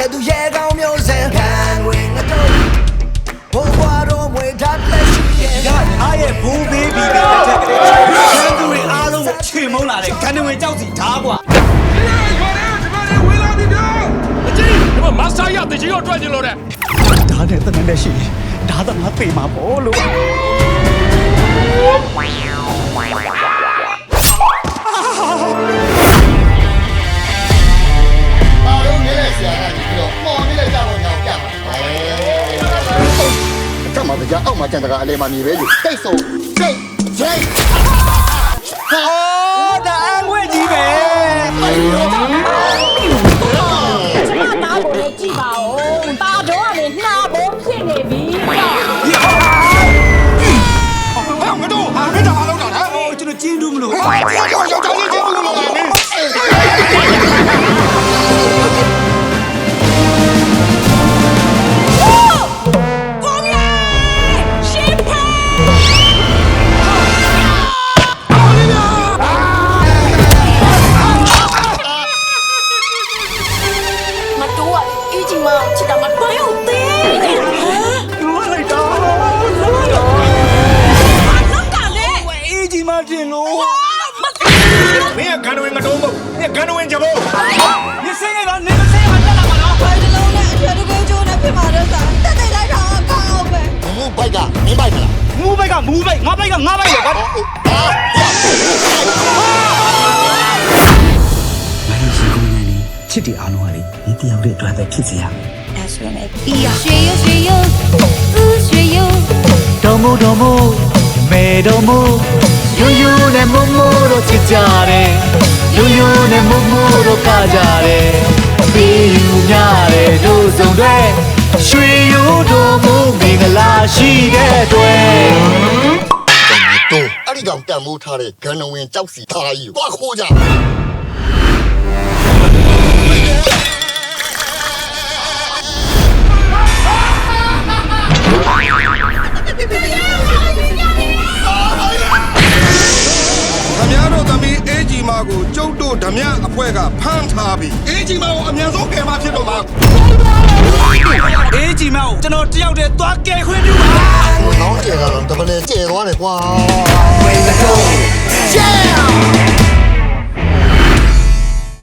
တဲ့သူရဲကောင်းမျိုးစံခံဝင်ငါတို့ဘုံဘွားတော်မွေဓာတ်လက်ရှိရဲ့ကအားရဲ့ဘိုးဘေးဘီကအထက်ကလေးကျန်သူတွေအားလုံးကိုချေမုန်းလာတဲ့ကန်ဝင်ကြောက်စီဓားကွာမဆာရတကြီးရောတွက်ကြလို့တဲ့ဒါနဲ့တနင်္လာရှိဒါသမားပေမှာပေါ့လို့ အဲကမ္ဘာကြအောက်မှာကြံတကအလဲမှာနေပဲယူတိတ်ဆုံးတိတ်ဂျိတ်ဟာအော်ဒါအငွေ့ကြီးပဲတားကိုလည်းကြည့်ပါဦးတားတော့ကနေနှာဘုံဖြစ်နေပြီဘာမတော့ဟာမင်းတော့မလုပ်တာဟမ်ဟိုကျွန်တော်ကျင်းတူးမလို့ဟာယောက်ျားယောက်ျားလေးချင်းဘူးလို့လာနေကို င်းကကန်ဝင်ငတုံးမဟုတ်နင်ကန်ဝင်ကြဘုံညစင်းကတော့နင်မစင်းမှတက်လာမှာနော်ဘာလုံးနဲ့အထက်တကုန်းကျိုးနဲ့ဖြစ်မှာတော့စားတက်တက်လိုက်တာအကောင်းပဲမူဘိုက်ကမင်းဘိုက်မလားမူဘိုက်ကမူဘိုက်ငါဘိုက်ကငါဘိုက်လေကွာချစ်တီအားလုံးကလေဒီတယောက်တည်းအတွက်ပဲဖြစ်စရာဒါဆိုရင်အေးရရွှေရရွှေရဦးရွှေရတော်မို့တော်မို့မဲတော်မို့ရိုးရိုးနဲ့မုံမို့ တော့ချစ်ကြတယ်ယိုယိုနဲ့မို့မို့တော့ကကြတယ်ပြီးယူများတယ်တို့စုံတွေရွှေရိုးတော်မို့မင်္ဂလာရှိတဲ့အတွက်တော့အဲ့ဒီကောင်တန်မိုးထားတဲ့ဂန်နဝင်ကြောက်စီထားကြီးကိုခိုးကြ သမီးအေးကြီးမကိုကျုပ်တို့ဓမြအဖွဲ့ကဖမ်းထားပြီအေးကြီးမကိုအမြန်ဆုံးကယ်မဖြစ်တော့မှာအေးကြီးမောင်ကျွန်တော်တယောက်တည်းသွားကဲခွင့်ပြုပါငောင်းကျဲတော့တပလဲကျဲသွားတယ်ကွာဝင်ငါတို့